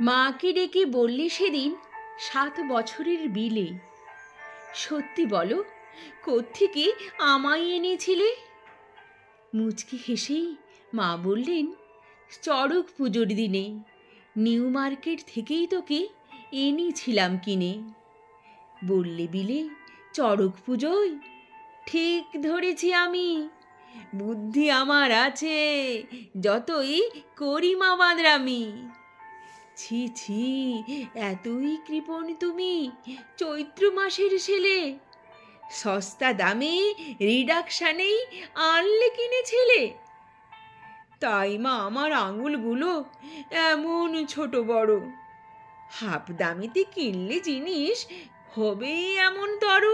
মাকে ডেকে বললে সেদিন সাত বছরের বিলে। সত্যি বলো, কোত্থেকে আমায় এনেছিলে? মুচকি হেসেই মা বললেন, চড়ক পুজোর দিনে, নিউ মার্কেট থেকেই তোকে এনেছিলাম কিনে। বললে বিলে, চড়ক পুজোয়? ঠিক ধরেছি আমি। বুদ্ধি আমার আছে, যতই করি মা বাঁদরামি ছি ছি, এতই কৃপণ তুমি, চৈত্র মাসের ছেলে। সস্তা দামে রিডাকশানেই আনলে কিনেছিলে তাই মা, আমার আঙুলগুলো এমন ছোট বড়। হাফ দামেতে কিনলে জিনিস হবে এমন তর।